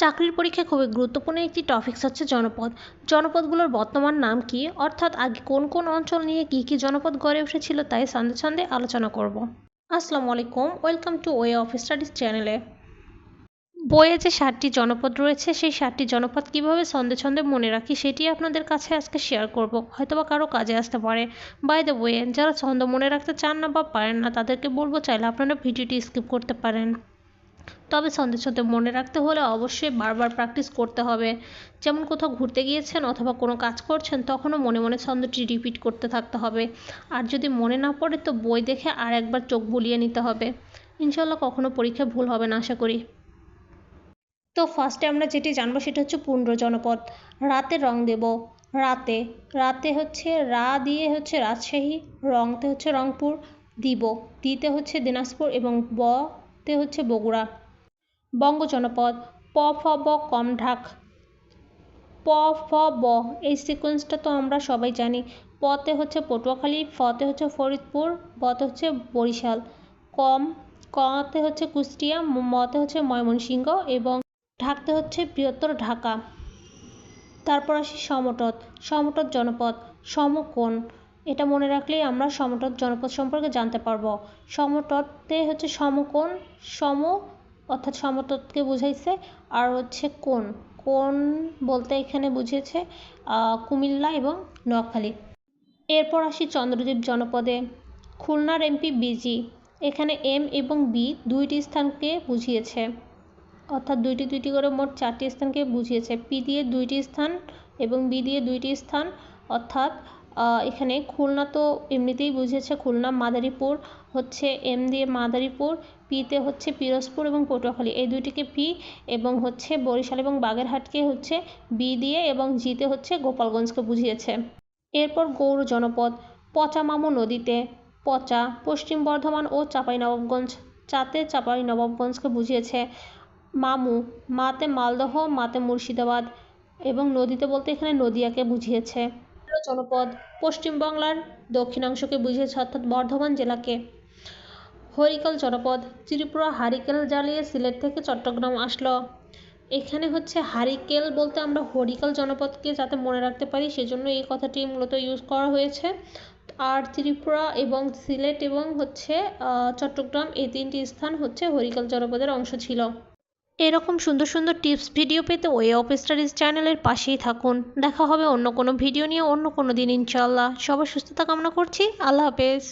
চাকরির পরীক্ষায় খুবই গুরুত্বপূর্ণ একটি টপিকস হচ্ছে জনপদ। জনপদগুলোর বর্তমান নাম কি? অর্থাৎ আগে কোন কোন অঞ্চল নিয়ে কী কী জনপদ গড়ে উঠেছিল তাই সন্ধে সন্ধে আলোচনা করব। আসসালামু আলাইকুম, welcome to way of studies চ্যানেলে বইয়ে যে ষাটটি জনপদ রয়েছে, সেই ষাটটি জনপদ কীভাবে ছন্দে ছন্দে মনে রাখি সেটি আপনাদের কাছে আজকে শেয়ার করব। হয়তোবা কারও কাজে আসতে পারে। বাই দ্য ওয়ে যারা ছন্দ মনে রাখতে চান না বা পারেন না, তাদেরকে বলব চাইলে আপনারা ভিডিওটি স্কিপ করতে পারেন। তবে ছন্দে মনে রাখতে হলে অবশ্যই বারবার প্র্যাকটিস করতে হবে। যেমন কোথাও ঘুরতে গিয়েছেন অথবা কোনো কাজ করছেন, তখনও মনে মনে ছন্দটি রিপিট করতে থাকতে হবে। আর যদি মনে না পড়ে তো বই দেখে আর একবার চোখ বুলিয়ে নিতে হবে। ইনশাল্লাহ কখনো পরীক্ষায় ভুল হবে না, আশা করি। তো ফার্স্টে আমরা যেটি জানব সেটা হচ্ছে পুণ্ড জনপদ। রাতে রং দেব। রাতে রাতে হচ্ছে রা দিয়ে হচ্ছে রাজশাহী, রংতে হচ্ছে রংপুর, দিব, দিতে হচ্ছে দিনাজপুর এবং বতে হচ্ছে বগুড়া। বঙ্গ জনপদ প ফ ব কম ঢাক প ফ ব, এই সিকোয়েন্সটা তো আমরা সবাই জানি। পতে হচ্ছে পটুয়াখালী, ফতে হচ্ছে ফরিদপুর, বতে হচ্ছে বরিশাল। কম, কতে হচ্ছে কুষ্টিয়া, মতে হচ্ছে ময়মনসিংহ এবং ঢাকতে হচ্ছে বৃহত্তর ঢাকা। তারপর আসি সমটত সমটত জনপদ, সমকোণ। এটা মনে রাখলেই আমরা সমটত জনপদ সম্পর্কে জানতে পারব। সমটতে হচ্ছে সমকোণ, সম অর্থাৎ সমতটকে বুঝাইছে। আর হচ্ছে কোন কোন বলতে এখানে বুঝিয়েছে কুমিল্লা এবং নোয়াখালী। এরপর আসি চন্দ্রদ্বীপ জনপদে। খুলনার এমপি বিজি। এখানে এম এবং বি দুইটি স্থানকে বুঝিয়েছে। অর্থাৎ দুইটি দুইটি করে মোট চারটি স্থানকে বুঝিয়েছে। পি দিয়ে দুইটি স্থান এবং বি দিয়ে দুইটি স্থান। অর্থাৎ এখানে খুলনা তো এমনিতেই বুঝিয়েছে, খুলনা, মাদারীপুর হচ্ছে এম দিয়ে মাদারীপুর পিতে হচ্ছে পিরোজপুর এবং পটুয়াখালী এই দুইটিকে পি এবং হচ্ছে বরিশাল এবং বাগেরহাটকে হচ্ছে বি দিয়ে এবং জিতে হচ্ছে গোপালগঞ্জকে বুঝিয়েছে। এরপর গৌর জনপদ, পচামামু নদীতে, পচা, পশ্চিম বর্ধমান ও চাঁপাইনবাবগঞ্জ, চাতে চাঁপাইনবাবগঞ্জকে বুঝিয়েছে। মামু, মাতে মালদহ, মাতে মুর্শিদাবাদ এবং নদীতে বলতে এখানে নদিয়াকে বুঝিয়েছে। জনপদ পশ্চিমবাংলার দক্ষিণাংশকে বুঝিয়েছে অর্থাৎ বর্ধমান জেলাকে। হরিকল জনপদ ত্রিপুরা হারিকেল জ্বালিয়ে সিলেট থেকে চট্টগ্রাম আসলো। এখানে হচ্ছে হারিকেল বলতে আমরা হরিকল জনপদকে যাতে মনে রাখতে পারি, সেজন্য এই কথাটি মূলত ইউজ করা হয়েছে। আর ত্রিপুরা এবং সিলেট এবং হচ্ছে চট্টগ্রাম এই তিনটি স্থান হচ্ছে হরিকল জনপদের অংশ ছিল। এরকম সুন্দর সুন্দর টিপস ভিডিও পেতে ওয়ে অফ স্টাডিজ চ্যানেলের পাশেই থাকুন। দেখা হবে অন্য কোনো ভিডিও নিয়ে অন্য কোনো দিন ইনশাল্লাহ সবার সুস্থতা কামনা করছি। আল্লাহ হাফেজ।